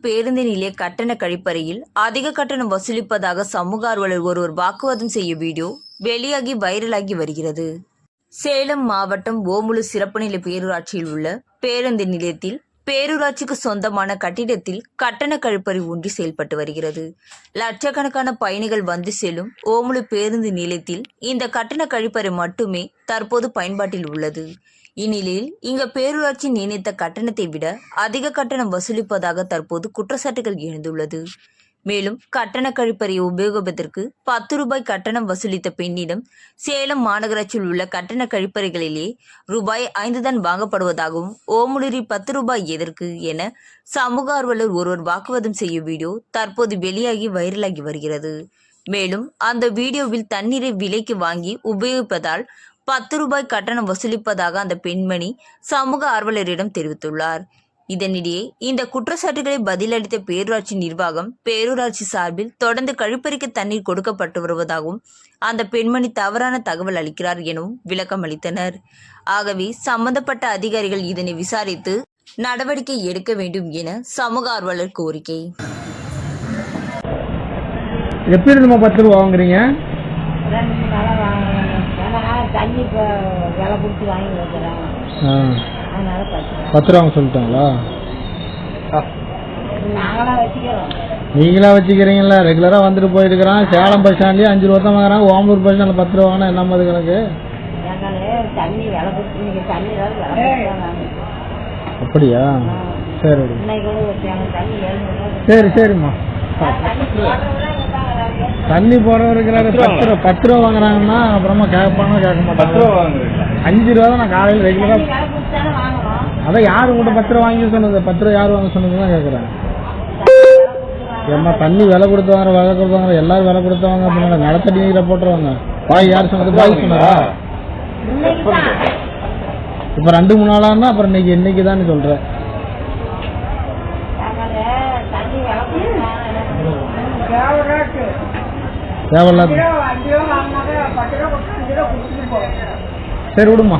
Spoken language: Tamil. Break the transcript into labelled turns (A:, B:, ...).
A: பேருந்து நிலைய கட்டண கழிப்பறையில் அதிக கட்டணம் வசூலிப்பதாக சமூக ஆர்வலர் ஒருவர் வாக்குவாதம் செய்ய வீடியோ வெளியாகி வைரலாகி வருகிறது. சேலம் மாவட்டம் ஓமுலு சிறப்பு நிலை பேரூராட்சியில் உள்ள பேருந்து நிலையத்தில் பேரூராட்சிக்கு சொந்தமான கட்டிடத்தில் கட்டண கழிப்பறை ஒன்றி செயல்பட்டு வருகிறது. லட்சக்கணக்கான பயணிகள் வந்து செல்லும் ஓமுலு பேருந்து நிலையத்தில் இந்த கட்டண கழிப்பறை மட்டுமே தற்போது பயன்பாட்டில் உள்ளது. இந்நிலையில் இங்கு பேரூராட்சி நிர்ணயித்த கட்டணத்தை விட அதிக கட்டணம் வசூலிப்பதாக தற்போது குற்றச்சாட்டுகள் எழுந்துள்ளது. மேலும் கட்டண கழிப்பறையை உபயோகிப்பதற்கு பத்து ரூபாய் கட்டணம் வசூலித்த பெண்ணிடம் சேலம் மாநகராட்சியில் உள்ள கட்டண கழிப்பறைகளிலே ரூபாய் ஐந்து தான் வாங்கப்படுவதாகவும் ஓமுலூரி பத்து ரூபாய் எதற்கு என சமூக ஆர்வலர் ஒருவர் வாக்குவாதம் செய்யும் வீடியோ தற்போது வெளியாகி வைரலாகி வருகிறது. மேலும் அந்த வீடியோவில் தண்ணீரை விலைக்கு வாங்கி உபயோகிப்பதால் பத்து ரூபாய் கட்டணம் வசூலிப்பதாக அந்த பெண்மணி சமூக ஆர்வலரிடம் தெரிவித்துள்ளார். இதனிடையே இந்த குற்றச்சாட்டுகளை பதிலளித்த பேரூராட்சி நிர்வாகம் பேரூராட்சி சார்பில் தொடர்ந்து கழிப்பறைக்கு தண்ணீர் கொடுக்கப்பட்டு வருவதாகவும் அந்த பெண்மணி தவறான தகவல் அளிக்கிறார் எனவும் விளக்கம் அளித்தனர். ஆகவே சம்பந்தப்பட்ட அதிகாரிகள் இதனை விசாரித்து நடவடிக்கை எடுக்க வேண்டும் என சமூக ஆர்வலர் கோரிக்கை.
B: எப்படி நம்ம பத்து ரூபா வாங்குறீங்க
C: ரெண்டு மூணு நாளாக வாங்குறேங்க ஏன்னா தண்ணி இப்போ விலை கொடுத்து வாங்கி வைக்கிறேன்
B: ஆ,
C: அதனால பத்து
B: ரூபா சொல்லிட்டாங்களா?
C: வச்சுக்கிறோம்.
B: நீங்களா வச்சுக்கிறீங்களா ரெகுலராக வந்துட்டு போயிருக்கிறான். சேலம் பஸ் ஸ்டாண்ட்லேயே அஞ்சு ரூபா தான் வாங்குறான். ஓமலூர் பஸ் ஸ்டாண்டில் பத்து ரூபா வாங்கினா என்ன மாதிரி கணக்கு?
C: தண்ணி விலை கொடுத்து தண்ணி.
B: அப்படியா? சரி. சரி சரிம்மா. தண்ணி போடுறவர் இருக்கிறாரு பத்து ரூபா பத்து ரூபா வாங்குறாங்கன்னா அப்புறமா கேட்பானா கேட்க மாட்டாங்க அஞ்சு ரூபா தான் நான் காலையில் ரெகுலராக அதான் யார் உங்கள்கிட்ட பத்து ரூபா வாங்கி சொன்னது? பத்து ரூபா யார் வாங்க சொன்னது தான் கேட்குறேன். ஏம்மா தண்ணி விலை கொடுத்து வாங்குற விலை கொடுத்து வாங்குற எல்லாரும் விலை கொடுத்து வாங்க அப்படின்னா நிலத்தடி நீரை போட்டுருவாங்க பாய் யார் சொன்னது? பாய் சொன்னாரா? இப்போ ரெண்டு மூணு நாளாக இருந்தால் அப்புறம் இன்னைக்கு இன்னைக்கு தான் சொல்கிறேன்
C: எங்களே தண்ணி விலை கொடுத்து
B: தேவையில்லாத சரி விடுமா